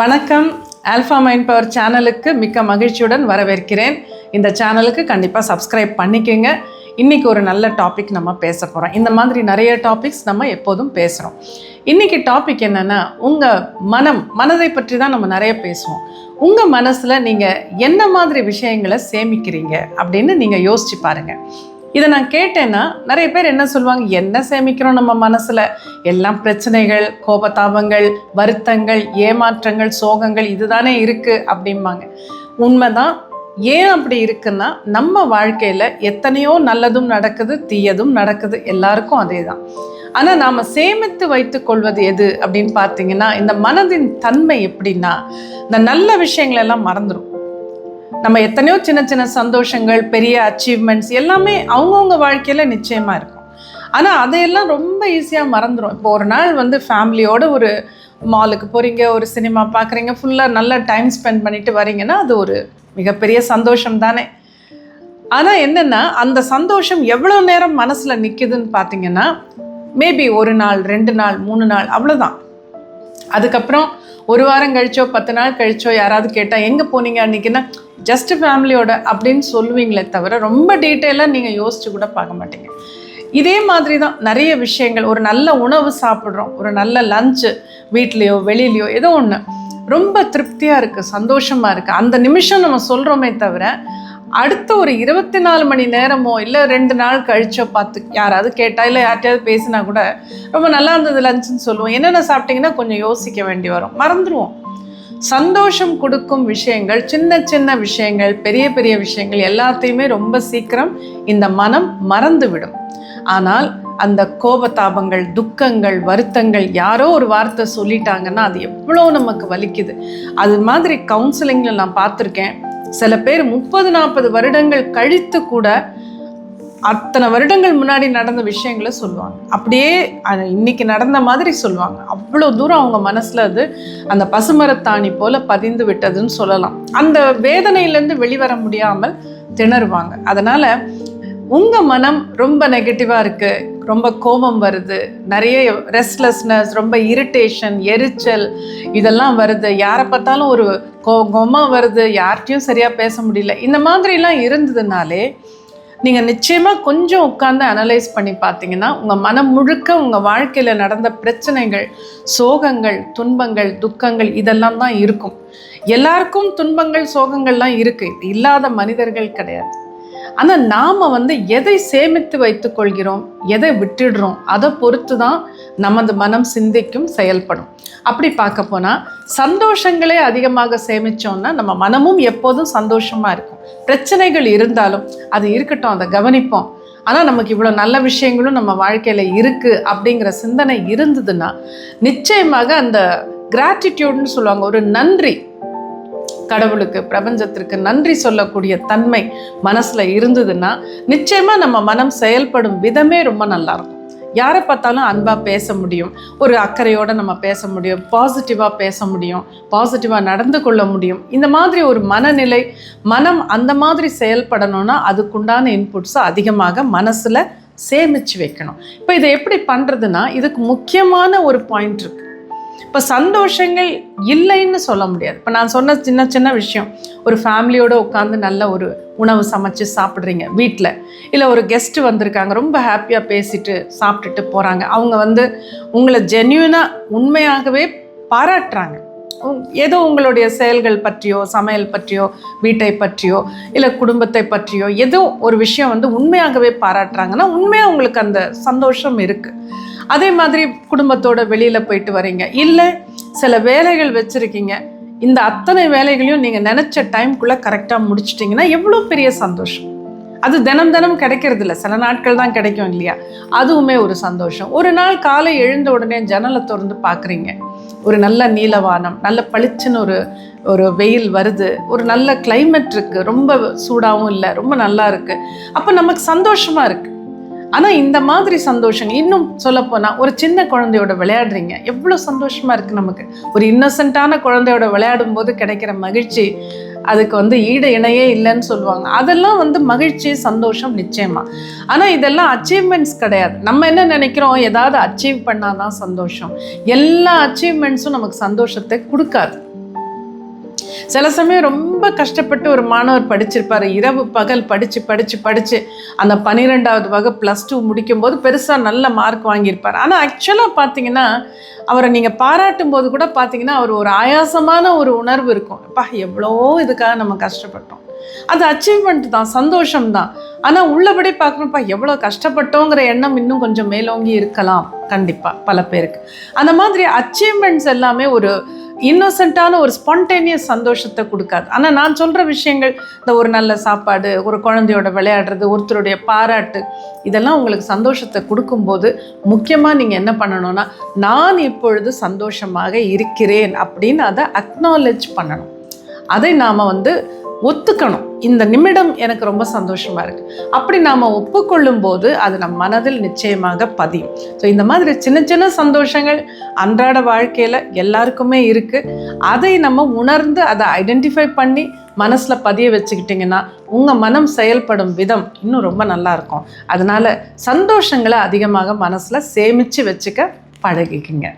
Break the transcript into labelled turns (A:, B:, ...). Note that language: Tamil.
A: வணக்கம். ஆல்ஃபா மைண்ட் பவர் சேனலுக்கு மிக்க மகிழ்ச்சியுடன் வரவேற்கிறேன். இந்த சேனலுக்கு கண்டிப்பாக சப்ஸ்கிரைப் பண்ணிக்கோங்க. இன்றைக்கி ஒரு நல்ல டாபிக் நம்ம பேச போகிறோம் இந்த மாதிரி நிறைய டாபிக்ஸ் நம்ம எப்போதும் பேசுகிறோம் இன்றைக்கி டாபிக் என்னென்னா உங்கள் மனம் மனதை பற்றி தான் நம்ம நிறைய பேசுவோம். உங்கள் மனசில் நீங்கள் என்ன மாதிரி விஷயங்களை சேமிக்கிறீங்க அப்படின்னு நீங்கள் யோசிச்சு பாருங்கள் இதை நான் கேட்டேன்னா நிறைய பேர் என்ன சொல்லுவாங்க என்ன சேமிக்கிறோம் நம்ம மனசில்? எல்லாம் பிரச்சனைகள் கோபதாபங்கள் வருத்தங்கள் ஏமாற்றங்கள் சோகங்கள் இதுதானே இருக்குது அப்படிம்பாங்க. உண்மைதான். ஏன் அப்படி இருக்குன்னா நம்ம வாழ்க்கையில் எத்தனையோ நல்லதும் நடக்குது தீயதும் நடக்குது எல்லாருக்கும் அதே தான் ஆனால் நாம் சேமித்து வைத்து கொள்வது எது அப்படின்னு பார்த்தீங்கன்னா இந்த மனதின் தன்மை எப்படின்னா இந்த நல்ல விஷயங்களெல்லாம் மறந்துடும் நம்ம எத்தனையோ சின்ன சின்ன சந்தோஷங்கள் பெரிய அச்சீவ்மெண்ட்ஸ் எல்லாமே அவங்கவுங்க வாழ்க்கையில் நிச்சயமாக இருக்கும். ஆனால் அதையெல்லாம் ரொம்ப ஈஸியாக மறந்துடும் இப்போ ஒரு நாள் வந்து ஃபேமிலியோட ஒரு மாலுக்கு போகிறீங்க ஒரு சினிமா பார்க்குறீங்க ஃபுல்லாக நல்ல டைம் ஸ்பெண்ட் பண்ணிட்டு வரீங்கன்னா அது ஒரு மிகப்பெரிய சந்தோஷம் தானே. ஆனால் என்னென்னா அந்த சந்தோஷம் எவ்வளோ நேரம் மனசில் நிற்குதுன்னு பார்த்தீங்கன்னா மேபி ஒரு நாள் ரெண்டு நாள் மூணு நாள் அவ்வளோதான் அதுக்கப்புறம் ஒரு வாரம் கழிச்சோ பத்து நாள் கழிச்சோ யாராவது கேட்டால் எங்கே போனீங்க? அன்றைக்கின்னா ஜஸ்ட் ஃபேமிலியோட அப்படின்னு சொல்லுவீங்களே தவிர ரொம்ப டீட்டெயிலாக நீங்கள் யோசிச்சு கூட பார்க்க மாட்டீங்க. இதே மாதிரி தான் நிறைய விஷயங்கள். ஒரு நல்ல உணவு சாப்பிட்றோம். ஒரு நல்ல லஞ்சு வீட்லேயோ வெளியிலையோ ஏதோ ஒன்று ரொம்ப திருப்தியாக இருக்குது சந்தோஷமாக இருக்குது அந்த நிமிஷம் நம்ம சொல்கிறோமே தவிர அடுத்த ஒரு இருபத்தி நாலு மணி நேரமோ இல்லை ரெண்டு நாள் கழிச்சோ பார்த்து யாராவது கேட்டால் இல்லை யார்கிட்டயாவது பேசினா கூட ரொம்ப நல்லா இருந்தது லஞ்சுன்னு சொல்லுவோம். என்னென்ன சாப்பிட்டீங்கன்னா கொஞ்சம் யோசிக்க வேண்டி வரும். மறந்துடுவோம் சந்தோஷம் கொடுக்கும் விஷயங்கள் சின்ன சின்ன விஷயங்கள் பெரிய பெரிய விஷயங்கள் எல்லாத்தையுமே ரொம்ப சீக்கிரம் இந்த மனம் மறந்து விடும் ஆனால் அந்த கோபதாபங்கள் துக்கங்கள் வருத்தங்கள் யாரோ ஒரு வார்த்தை சொல்லிட்டாங்கன்னா அது எவ்வளோ நமக்கு வலிக்குது. அது மாதிரி கவுன்சிலிங்கில் நான் பார்த்துருக்கேன். சில பேர் முப்பது நாற்பது வருடங்கள் கழித்து கூட அத்தனை வருடங்கள் முன்னாடி நடந்த விஷயங்களை சொல்லுவாங்க. அப்படியே இன்னைக்கு நடந்த மாதிரி சொல்லுவாங்க. அவ்வளோ தூரம் அவங்க மனசில் அது அந்த பசுமரத்தாணி போல பதிந்து விட்டதுன்னு சொல்லலாம். அந்த வேதனையிலேருந்து வெளிவர முடியாமல் திணறுவாங்க. அதனால் உங்கள் மனம் ரொம்ப நெகட்டிவாக இருக்குது ரொம்ப கோபம் வருது. நிறைய ரெஸ்ட்லெஸ்னஸ் ரொம்ப இரிட்டேஷன் எரிச்சல் இதெல்லாம் வருது. யாரை பார்த்தாலும் ஒரு கோபமாக வருது. யார்கிட்டையும் சரியாக பேச முடியல. இந்த மாதிரிலாம் இருந்ததுனாலே நீங்கள் நிச்சயமாக கொஞ்சம் உட்காந்து அனலைஸ் பண்ணி பார்த்தீங்கன்னா உங்கள் மனம் முழுக்க உங்கள் வாழ்க்கையில் நடந்த பிரச்சனைகள் சோகங்கள் துன்பங்கள் துக்கங்கள் இதெல்லாம் தான் இருக்கும். எல்லாருக்கும் துன்பங்கள் சோகங்கள்லாம் இருக்குது இல்லாத மனிதர்கள் கிடையாது. ஆனால் நாம் வந்து எதை சேமித்து வைத்துக்கொள்கிறோம் எதை விட்டுடுறோம் அதை பொறுத்து தான் நமது மனம் சிந்திக்கும் செயல்படும். அப்படி பார்க்க போனால் சந்தோஷங்களே அதிகமாக சேமித்தோம்னா நம்ம மனமும் எப்போதும் சந்தோஷமாக இருக்கும். பிரச்சனைகள் இருந்தாலும் அது இருக்கட்டும் அதை கவனிப்போம். ஆனால் நமக்கு இவ்வளோ நல்ல விஷயங்களும் நம்ம வாழ்க்கையில் இருக்குது அப்படிங்கிற சிந்தனை இருந்ததுன்னா நிச்சயமாக அந்த கிராட்டிடியூட்னு சொல்லுவாங்க ஒரு நன்றி கடவுளுக்கு பிரபஞ்சத்திற்கு நன்றி சொல்லக்கூடிய தன்மை மனசில் இருந்ததுன்னா நிச்சயமாக நம்ம மனம் செயல்படும் விதமே ரொம்ப நல்லாயிருக்கும் யாரை பார்த்தாலும் அன்பாக பேச முடியும். ஒரு அக்கறையோடு நம்ம பேச முடியும். பாசிட்டிவாக பேச முடியும். பாசிட்டிவாக நடந்து கொள்ள முடியும். இந்த மாதிரி ஒரு மனநிலை மனம் அந்த மாதிரி செயல்படணும்னா அதுக்குண்டான இன்புட்ஸை அதிகமாக மனசில் சேமித்து வைக்கணும். இப்போ இதை எப்படி பண்ணுறதுன்னா இதுக்கு முக்கியமான ஒரு பாயிண்ட் இருக்குது இப்போ சந்தோஷங்கள் இல்லைன்னு சொல்ல முடியாது. இப்போ நான் சொன்ன சின்ன சின்ன விஷயம் ஒரு ஃபேமிலியோடு உட்காந்து நல்ல ஒரு உணவு சமைச்சு சாப்பிட்றீங்க வீட்டில் இல்லை ஒரு கெஸ்ட்டு வந்திருக்காங்க ரொம்ப ஹாப்பியாக பேசிட்டு சாப்பிட்டுட்டு போகிறாங்க அவங்க வந்து உங்களை ஜென்யூனாக உண்மையாகவே பாராட்டுறாங்க. ஏதோ உங்களுடைய செயல்கள் பற்றியோ சமையல் பற்றியோ வீட்டை பற்றியோ இல்லை குடும்பத்தை பற்றியோ ஏதோ ஒரு விஷயம் வந்து உண்மையாகவே பாராட்டுறாங்கன்னா உண்மையாக உங்களுக்கு அந்த சந்தோஷம் இருக்குது அதே மாதிரி குடும்பத்தோட வெளியில் போயிட்டு வரீங்க. இல்லை சில வேலைகள் வச்சுருக்கீங்க. இந்த அத்தனை வேலைகளையும் நீங்கள் நினச்ச டைம்குள்ளே கரெக்டாக முடிச்சிட்டிங்கன்னா எவ்வளோ பெரிய சந்தோஷம். அது தினம் தினம் கிடைக்கிறது இல்லை. சில நாட்கள் தான் கிடைக்கும் இல்லையா? அதுவுமே ஒரு சந்தோஷம். ஒரு நாள் காலை எழுந்த உடனே ஜன்னலை திறந்து பார்க்குறீங்க. ஒரு நல்ல நீலவானம் நல்ல பளிச்சுன்னு ஒரு ஒரு வெயில் வருது. ஒரு நல்ல கிளைமேட் இருக்குது ரொம்ப சூடாகவும் இல்லை. ரொம்ப நல்லா இருக்குது அப்போ நமக்கு சந்தோஷமாக இருக்குது ஆனால் இந்த மாதிரி சந்தோஷங்கள் இன்னும் சொல்லப்போனால் ஒரு சின்ன குழந்தையோட விளையாடுறீங்க. எவ்வளோ சந்தோஷமாக இருக்குது நமக்கு. ஒரு இன்னசென்ட்டான குழந்தையோட விளையாடும் போது கிடைக்கிற மகிழ்ச்சி அதுக்கு வந்து ஈடு இணையே இல்லைன்னு சொல்லுவாங்க. அதெல்லாம் வந்து மகிழ்ச்சி சந்தோஷம் நிச்சயமாக ஆனால் இதெல்லாம் அச்சீவ்மெண்ட்ஸ் கிடையாது. நம்ம என்ன நினைக்கிறோம்? ஏதாவது அச்சீவ் பண்ணாதான் சந்தோஷம். எல்லா அச்சீவ்மெண்ட்ஸும் நமக்கு சந்தோஷத்தை கொடுக்காது. சில சமயம் ரொம்ப கஷ்டப்பட்டு ஒரு மாணவர் படிச்சிருப்பார். இரவு பகல் படித்து படித்து படித்து அந்த பன்னிரெண்டாவது வகை ப்ளஸ் டூ முடிக்கும்போது பெருசாக நல்ல மார்க் வாங்கியிருப்பார். ஆனால் ஆக்சுவலாக பார்த்தீங்கன்னா அவரை நீங்கள் பாராட்டும் போது கூட பார்த்தீங்கன்னா அவர் ஒரு ஆயாசமான ஒரு உணர்வு இருக்கும். அப்பா எவ்வளோ இதுக்காக நம்ம கஷ்டப்பட்டோம். அது அச்சீவ்மெண்ட் தான் சந்தோஷம் தான். ஆனால் உள்ளபடி பார்க்கணும்ப்பா எவ்வளோ கஷ்டப்பட்டோங்கிற எண்ணம் இன்னும் கொஞ்சம் மேலோங்கி இருக்கலாம். கண்டிப்பாக பல பேருக்கு. அந்த மாதிரி அச்சீவ்மெண்ட்ஸ் எல்லாமே ஒரு இன்னோசென்ட்டான ஒரு ஸ்பான்டேனியஸ் சந்தோஷத்தை கொடுக்காது. ஆனால் நான் சொல்கிற விஷயங்கள் இந்த ஒரு நல்ல சாப்பாடு ஒரு குழந்தையோட விளையாடுறது ஒருத்தருடைய பாராட்டு இதெல்லாம் உங்களுக்கு சந்தோஷத்தை கொடுக்கும்போது முக்கியமாக நீங்கள் என்ன பண்ணணும்னா நான் இப்பொழுது சந்தோஷமாக இருக்கிறேன் அப்படின்னு அதை அக்னாலேஜ் பண்ணணும். அதை நாம் வந்து ஒத்துக்கணும். இந்த நிமிடம் எனக்கு ரொம்ப சந்தோஷமாக இருக்குது அப்படி நாம் ஒப்புக்கொள்ளும் போது அது நம் மனதில் நிச்சயமாக பதியும். ஸோ இந்த மாதிரி சின்ன சின்ன சந்தோஷங்கள் அன்றாட வாழ்க்கையில் எல்லாருக்குமே இருக்குது அதை நம்ம உணர்ந்து அதை ஐடென்டிஃபை பண்ணி மனசில் பதிய வச்சுக்கிட்டிங்கன்னா உங்கள் மனம் செயல்படும் விதம் இன்னும் ரொம்ப நல்லா இருக்கும். அதனால் சந்தோஷங்களை அதிகமாக மனசில் சேமித்து வச்சுக்க பழகிக்குங்க